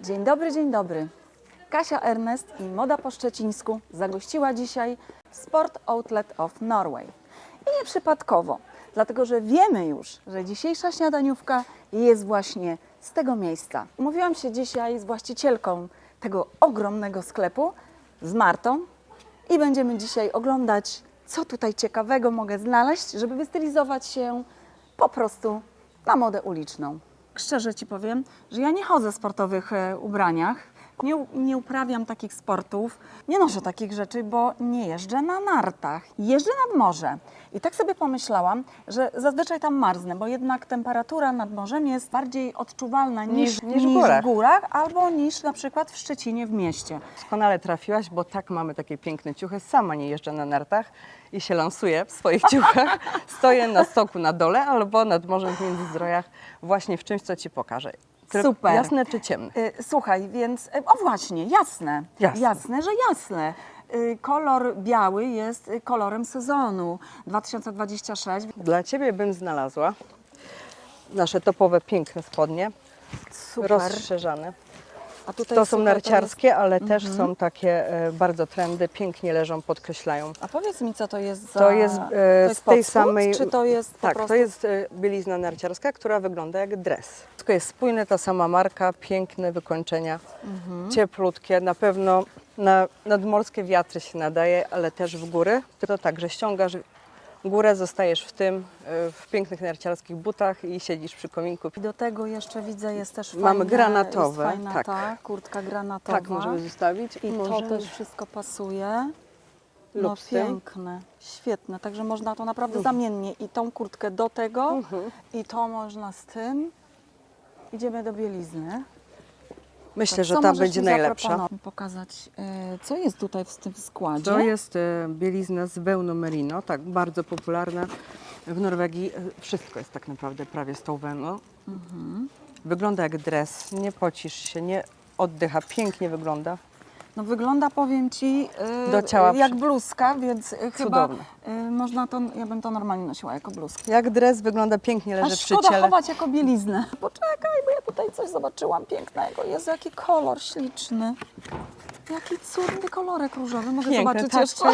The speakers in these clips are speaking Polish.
Dzień dobry, dzień dobry. Kasia Ernest i Moda po Szczecińsku zagościła dzisiaj w Sport Outlet of Norway. I nie przypadkowo, dlatego że wiemy już, że dzisiejsza śniadaniówka jest właśnie z tego miejsca. Mówiłam się dzisiaj z właścicielką tego ogromnego sklepu, z Martą, i będziemy dzisiaj oglądać, co tutaj ciekawego mogę znaleźć, żeby wystylizować się po prostu na modę uliczną. Szczerze Ci powiem, że ja nie chodzę w sportowych e, ubraniach, nie, nie uprawiam takich sportów, nie noszę takich rzeczy, bo nie jeżdżę na nartach. Jeżdżę nad morze. I tak sobie pomyślałam, że zazwyczaj tam marznę, bo jednak temperatura nad morzem jest bardziej odczuwalna niż, Niż- niż w górach. w górach albo niż na przykład w Szczecinie w mieście. Doskonale trafiłaś, bo tak mamy takie piękne ciuchy. Sama nie jeżdżę na nartach i się lansuję w swoich ciuchach. Stoję na stoku na dole albo nad morzem w Międzyzdrojach właśnie w czymś, co Ci pokażę. Super. Jasne czy ciemne? Y, Słuchaj, więc, y, o właśnie, jasne, Jasne. że jasne. Y, Kolor biały jest y, kolorem sezonu 2026. Dla Ciebie bym znalazła nasze topowe, piękne spodnie, Super. rozszerzane. To są narciarskie, ale też są takie e, bardzo trendy, pięknie leżą, podkreślają. A powiedz mi, co to jest za... To jest, e, to jest z tej samej. Czy to jest Tak, prostu... to jest e, bielizna narciarska, która wygląda jak dres. Wszystko jest spójne, ta sama marka, piękne wykończenia, Mhm. cieplutkie. Na pewno na nadmorskie wiatry się nadaje, ale też w góry. To tak, że ściągasz górę, zostajesz w tym, e, w pięknych narciarskich butach i siedzisz przy kominku. Do tego jeszcze widzę, jest też Mamy fajne, granatowe, jest fajna tak. ta kurtka granatowa. Tak możemy zostawić. I możemy to też wszystko pasuje. No piękne, świetne. Także można to naprawdę zamiennie i tą kurtkę do tego Mhm. i to można z tym. Idziemy do bielizny. Myślę, Tak, że co ta możesz będzie mi najlepsza. zaproponować? Pokazać, e, co jest tutaj w tym składzie. To jest e, bielizna z wełną merino, tak bardzo popularna w Norwegii. e, Wszystko jest tak naprawdę prawie z tą wełną. Wygląda jak dres, nie pocisz się, nie oddycha, pięknie wygląda. No wygląda, powiem Ci, e, Do ciała jak przy- bluzka, więc e, chyba Cudowne. e, można to, ja bym to normalnie nosiła jako bluzkę. Jak dres wygląda pięknie, leży Aż przy ciele. chować jako bieliznę. Poczekaj, bo ja tutaj coś zobaczyłam pięknego. Jest jaki kolor śliczny. Jaki cudny kolorek różowy. Mogę Piękne, zobaczyć tak, jeszcze?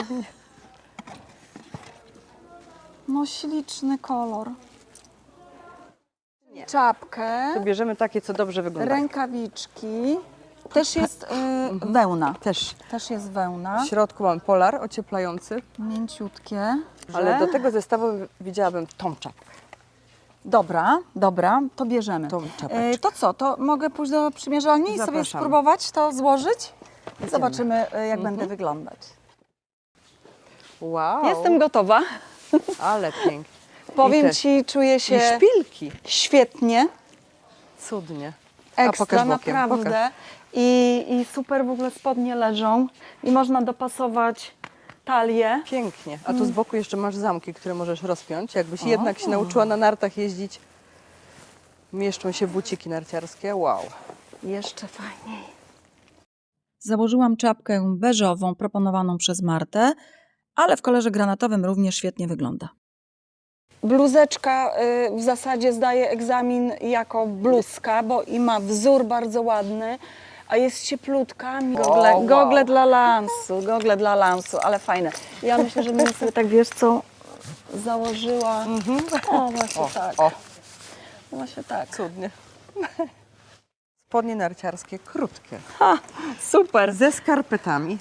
No śliczny kolor. Czapkę, To bierzemy takie, co dobrze wygląda. rękawiczki. Też jest y, wełna. Też Też jest wełna. w środku mam polar ocieplający, Mięciutkie. ale do tego zestawu widziałabym tą czapkę. Dobra, dobra, to bierzemy. Tą czapeczkę. E, to co, to mogę pójść do przymierzalni i sobie Zapraszamy. spróbować to złożyć? Zobaczymy, e, jak będę wyglądać. Wow, Jestem gotowa. ale pięknie. Powiem też- Ci, czuję I się szpilki, świetnie, cudnie. Ekstra, pokaż bokiem, naprawdę. pokaż. I, I super w ogóle spodnie leżą i można dopasować talię. Pięknie. A tu z boku jeszcze masz zamki, które możesz rozpiąć. Jakbyś jednak się nauczyła na nartach jeździć, mieszczą się buciki narciarskie. Wow. Jeszcze fajniej. Założyłam czapkę beżową proponowaną przez Martę, ale w kolorze granatowym również świetnie wygląda. Bluzeczka y, w zasadzie zdaje egzamin jako bluzka, bo i ma wzór bardzo ładny, a jest cieplutka. Gogle, wow. gogle dla lansu, gogle dla lansu, ale fajne. Ja myślę, że bym sobie tak, wiesz co, założyła. O, właśnie O, tak. o, Właśnie tak. cudnie. Spodnie narciarskie, krótkie, Ha, super. ze skarpetami.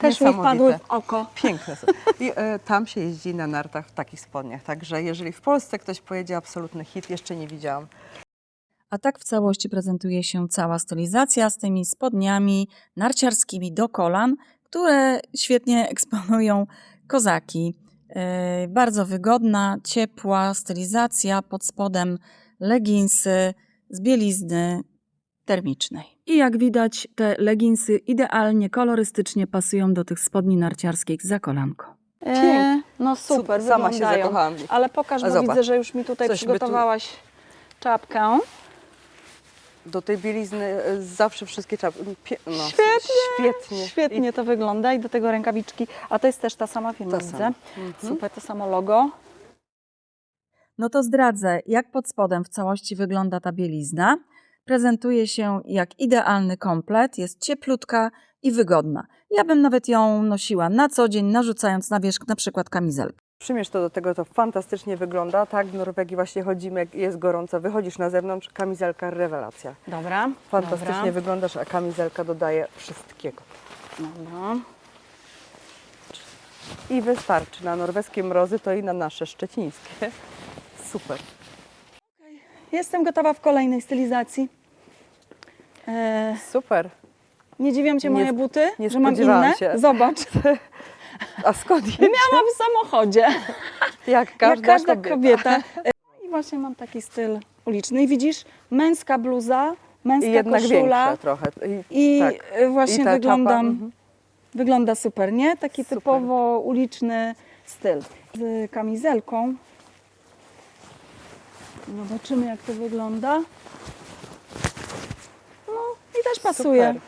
Też mi wpadły w oko. Piękne są. I e, tam się jeździ na nartach w takich spodniach. Także jeżeli w Polsce ktoś pojedzie, absolutny hit, jeszcze nie widziałam. A tak w całości prezentuje się cała stylizacja z tymi spodniami narciarskimi do kolan, które świetnie eksponują kozaki. Yy, bardzo wygodna, ciepła stylizacja, pod spodem leginsy z bielizny termicznej. I jak widać, te leginsy idealnie, kolorystycznie pasują do tych spodni narciarskich za kolanko. Pięknie. no super, Sama się wyglądają. zakochałam w nich. Ale pokaż, bo zobacz. widzę, że już mi tutaj Coś by tu- przygotowałaś czapkę. Do tej bielizny e, zawsze wszystkie czapki. Pie- no, Świetnie, Świetnie. Świetnie to wygląda i do tego rękawiczki. A to jest też ta sama firma, Ta widzę. sama. Mhm. Super, to samo logo. No to zdradzę, jak pod spodem w całości wygląda ta bielizna. Prezentuje się jak idealny komplet, jest cieplutka i wygodna. Ja bym nawet ją nosiła na co dzień, narzucając na wierzch na przykład kamizelkę. Przymierz to do tego, to fantastycznie wygląda. Tak, w Norwegii właśnie chodzimy, jak jest gorąco, wychodzisz na zewnątrz, kamizelka rewelacja. Dobra. Fantastycznie wyglądasz, a kamizelka dodaje wszystkiego. Dobra. I wystarczy na norweskie mrozy, to i na nasze szczecińskie. Super. Jestem gotowa w kolejnej stylizacji. E, Super. nie dziwią Cię Nie moje sp- buty, nie że mam spodziewałam inne? się. Zobacz. A skąd je? Miałam w samochodzie. Jak każda, jak każda kobieta. E, I właśnie mam taki styl uliczny. I widzisz, męska bluza, męska I jednak koszula. większa trochę. I, I tak. e, właśnie I ta wyglądam, czapa, mhm. wygląda super, nie? Taki Super. typowo uliczny styl. Z kamizelką. Zobaczymy jak to wygląda. Też pasuje. Super.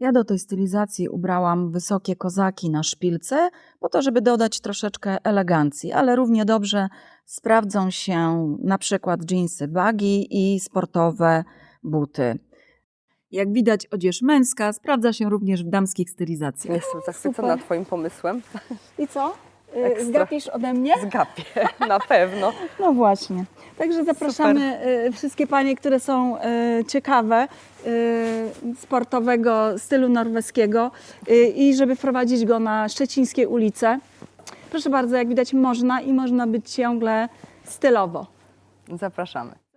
Ja do tej stylizacji ubrałam wysokie kozaki na szpilce, po to, żeby dodać troszeczkę elegancji, ale równie dobrze sprawdzą się na przykład dżinsy baggy i sportowe buty. Jak widać, odzież męska sprawdza się również w damskich stylizacjach. Jestem zachwycona Super. Twoim pomysłem. I co? Ekstra. Zgapisz ode mnie? Zgapię, na pewno. No właśnie. Także zapraszamy y, wszystkie panie, które są y, ciekawe y, sportowego stylu norweskiego i żeby wprowadzić go na szczecińskie ulice. Proszę bardzo, jak widać można i można być ciągle stylowo. Zapraszamy.